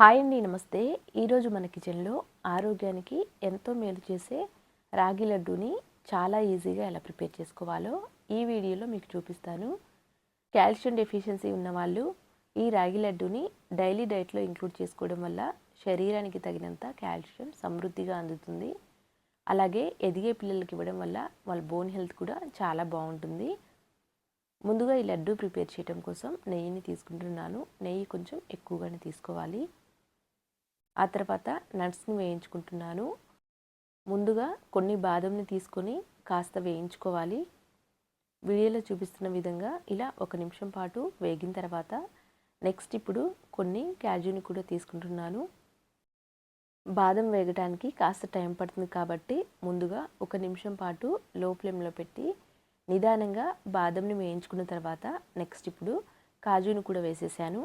Hi అండి నమస్తే. ఈరోజు మన కిచెన్లో ఆరోగ్యానికి ఎంతో మేలు చేసే రాగి లడ్డూని చాలా ఈజీగా ఎలా ప్రిపేర్ చేసుకోవాలో ఈ వీడియోలో మీకు చూపిస్తాను. కాల్షియం డెఫిషియన్సీ ఉన్నవాళ్ళు ఈ రాగి లడ్డూని డైలీ డైట్లో ఇంక్లూడ్ చేసుకోవడం వల్ల శరీరానికి తగినంత కాల్షియం సమృద్ధిగా అందుతుంది. అలాగే ఎదిగే పిల్లలకి ఇవ్వడం వల్ల వాళ్ళ బోన్ హెల్త్ కూడా చాలా బాగుంటుంది. ముందుగా ఈ లడ్డు ప్రిపేర్ చేయడం కోసం నెయ్యిని తీసుకుంటున్నాను. నెయ్యి కొంచెం ఎక్కువగానే తీసుకోవాలి. ఆ తర్వాత నట్స్ని వేయించుకుంటున్నాను. ముందుగా కొన్ని బాదంని తీసుకొని కాస్త వేయించుకోవాలి. వీడియోలో చూపిస్తున్న విధంగా ఇలా ఒక నిమిషం పాటు వేగిన తర్వాత నెక్స్ట్ ఇప్పుడు కొన్ని క్యాజుని కూడా తీసుకుంటున్నాను. బాదం వేగటానికి కాస్త టైం పడుతుంది కాబట్టి ముందుగా ఒక నిమిషం పాటు లో ఫ్లేమ్లో పెట్టి నిదానంగా బాదంని వేయించుకున్న తర్వాత నెక్స్ట్ ఇప్పుడు కాజుని కూడా వేసేసాను.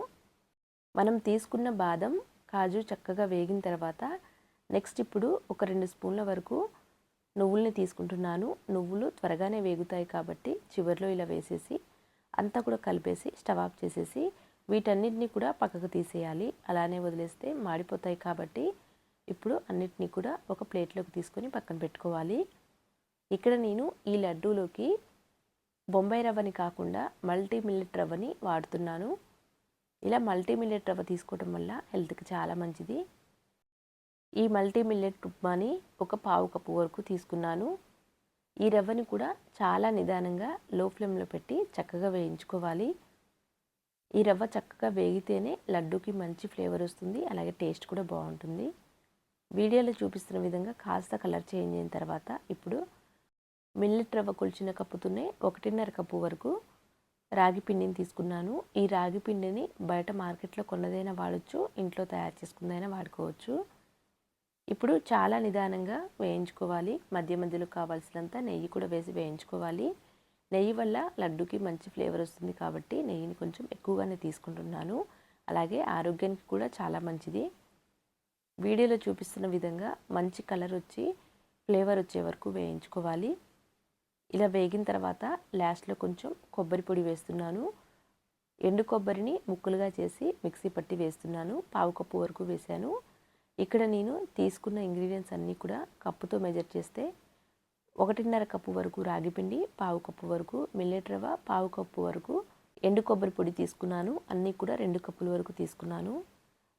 మనం తీసుకున్న బాదం కాజు చక్కగా వేగిన తర్వాత నెక్స్ట్ ఇప్పుడు ఒక రెండు స్పూన్ల వరకు నువ్వుల్ని తీసుకుంటున్నాను. నువ్వులు త్వరగానే వేగుతాయి కాబట్టి చివరిలో ఇలా వేసేసి అంతా కూడా కలిపేసి స్టవ్ ఆఫ్ చేసేసి వీటన్నిటిని కూడా పక్కకు తీసేయాలి. అలానే వదిలేస్తే మాడిపోతాయి కాబట్టి ఇప్పుడు అన్నిటినీ కూడా ఒక ప్లేట్లోకి తీసుకొని పక్కన పెట్టుకోవాలి. ఇక్కడ నేను ఈ లడ్డూలోకి బొంబాయి రవ్వని కాకుండా మల్టీ మిల్లెట్ రవ్వని వాడుతున్నాను. ఇలా మల్టీ మిల్లెట్ రవ్వ తీసుకోవడం వల్ల హెల్త్కి చాలా మంచిది. ఈ మల్టీ మిల్లెట్ ఉప్మాని ఒక పావు కప్పు వరకు తీసుకున్నాను. ఈ రవ్వని కూడా చాలా నిదానంగా లో ఫ్లేమ్లో పెట్టి చక్కగా వేయించుకోవాలి. ఈ రవ్వ చక్కగా వేగితేనే లడ్డూకి మంచి ఫ్లేవర్ వస్తుంది అలాగే టేస్ట్ కూడా బాగుంటుంది. వీడియోలో చూపిస్తున్న విధంగా కాస్త కలర్ చేంజ్ అయిన తర్వాత ఇప్పుడు మిల్లెట్ రవ్వ కొలిచిన కప్పుతోనే ఒకటిన్నర కప్పు వరకు రాగి పిండిని తీసుకున్నాను. ఈ రాగి పిండిని బయట మార్కెట్లో కొన్నదైనా వాడచ్చు ఇంట్లో తయారు చేసుకుందైనా వాడుకోవచ్చు. ఇప్పుడు చాలా నిదానంగా వేయించుకోవాలి. మధ్య మధ్యలో కావాల్సినంత నెయ్యి కూడా వేసి వేయించుకోవాలి. నెయ్యి వల్ల లడ్డుకి మంచి ఫ్లేవర్ వస్తుంది కాబట్టి నెయ్యిని కొంచెం ఎక్కువగానే తీసుకుంటున్నాను. అలాగే ఆరోగ్యానికి కూడా చాలా మంచిది. వీడియోలో చూపిస్తున్న విధంగా మంచి కలర్ వచ్చి ఫ్లేవర్ వచ్చే వరకు వేయించుకోవాలి. ఇలా వేగిన తర్వాత లాస్ట్లో కొంచెం కొబ్బరి పొడి వేస్తున్నాను. ఎండు కొబ్బరిని ముక్కలుగా చేసి మిక్సీ పట్టి వేస్తున్నాను. పావు కప్పు వరకు వేశాను. ఇక్కడ నేను తీసుకున్న ఇంగ్రీడియంట్స్ అన్నీ కూడా కప్పుతో మెజర్ చేస్తే ఒకటిన్నర కప్పు వరకు రాగిపిండి పావు కప్పు వరకు మిల్లెట్ రవ్వ పావు కప్పు వరకు ఎండు కొబ్బరి పొడి తీసుకున్నాను. అన్నీ కూడా రెండు కప్పుల వరకు తీసుకున్నాను.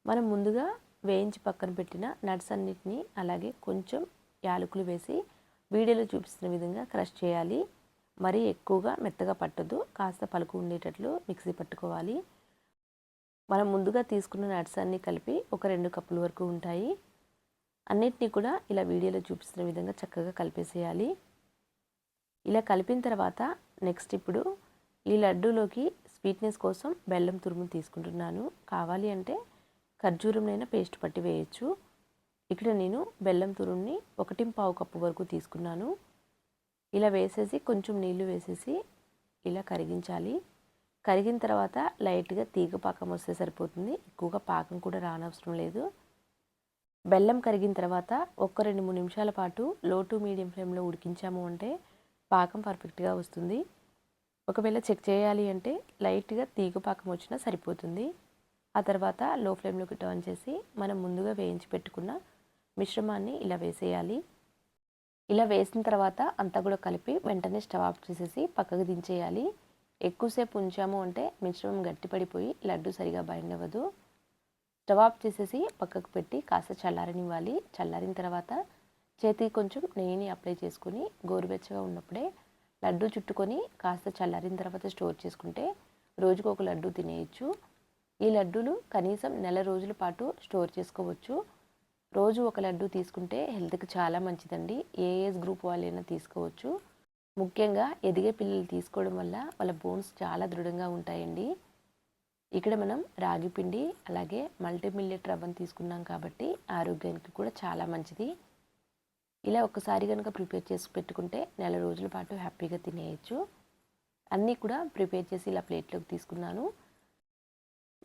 మనం ముందుగా వేయించి పక్కన పెట్టిన నట్స్ అన్నిటినీ అలాగే కొంచెం యాలకులు వేసి వీడియోలో చూపిస్తున్న విధంగా క్రష్ చేయాలి. మరీ ఎక్కువగా మెత్తగా పట్టదు కాస్త పలుకు ఉండేటట్లు మిక్సీ పట్టుకోవాలి. మనం ముందుగా తీసుకున్న నట్స్ అన్నీ కలిపి ఒక రెండు కప్పుల వరకు ఉంటాయి. అన్నిటినీ కూడా ఇలా వీడియోలో చూపిస్తున్న విధంగా చక్కగా కలిపేసేయాలి. ఇలా కలిపిన తర్వాత నెక్స్ట్ ఇప్పుడు ఈ లడ్డూలోకి స్వీట్నెస్ కోసం బెల్లం తురుము తీసుకుంటున్నాను. కావాలి అంటే ఖర్జూరంనైనా పేస్ట్ పట్టి వేయచ్చు. ఇక్కడ నేను బెల్లం తురుముని ఒకటి పావు కప్పు వరకు తీసుకున్నాను. ఇలా వేసేసి కొంచెం నీళ్ళు వేసేసి ఇలా కరిగించాలి. కరిగిన తర్వాత లైట్గా తీగ పాకం వస్తే సరిపోతుంది. ఎక్కువగా పాకం కూడా రానవసరం లేదు. బెల్లం కరిగిన తర్వాత ఒక్క రెండు మూడు నిమిషాల పాటు లో టు మీడియం ఫ్లేమ్లో ఉడికించాము అంటే పాకం పర్ఫెక్ట్గా వస్తుంది. ఒకవేళ చెక్ చేయాలి అంటే లైట్గా తీగ పాకం వచ్చినా సరిపోతుంది. ఆ తర్వాత లో ఫ్లేమ్లోకి టర్న్ చేసి మనం ముందుగా వేయించి పెట్టుకున్న మిశ్రమాన్ని ఇలా వేసేయాలి. ఇలా వేసిన తర్వాత అంతా కూడా కలిపి వెంటనే స్టవ్ ఆఫ్ చేసేసి పక్కకు దించేయాలి. ఎక్కువసేపు ఉంచాము అంటే మిశ్రమం గట్టిపడిపోయి లడ్డు సరిగా బైండ్ అవ్వదు. స్టవ్ ఆఫ్ చేసేసి పక్కకు పెట్టి కాస్త చల్లారనివ్వాలి. చల్లారిన తర్వాత చేతికి కొంచెం నెయ్యిని అప్లై చేసుకుని గోరువెచ్చగా ఉన్నప్పుడే లడ్డు చుట్టుకొని కాస్త చల్లారిన తర్వాత స్టోర్ చేసుకుంటే రోజుకు ఒక లడ్డు తినేయచ్చు. ఈ లడ్డూలు కనీసం నెల రోజుల పాటు స్టోర్ చేసుకోవచ్చు. రోజు ఒక లడ్డు తీసుకుంటే హెల్త్కి చాలా మంచిదండి. ఏ ఏజ్ గ్రూప్ వాళ్ళైనా తీసుకోవచ్చు. ముఖ్యంగా ఎదిగే పిల్లలు తీసుకోవడం వల్ల వాళ్ళ బోన్స్ చాలా దృఢంగా ఉంటాయండి. ఇక్కడ మనం రాగి పిండి అలాగే మల్టీమిల్లెట్ రవ్వను తీసుకున్నాం కాబట్టి ఆరోగ్యానికి కూడా చాలా మంచిది. ఇలా ఒక్కసారి కనుక ప్రిపేర్ చేసి పెట్టుకుంటే నెల రోజుల పాటు హ్యాపీగా తినేయచ్చు. అన్నీ కూడా ప్రిపేర్ చేసి ఇలా ప్లేట్లోకి తీసుకున్నాను.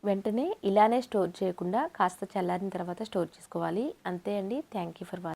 వెంటనే ఇలానే స్టోర్ చేయకుండా కాస్త చల్లారిన తర్వాత స్టోర్ చేసుకోవాలి. అంతే అండి. Thank you for watching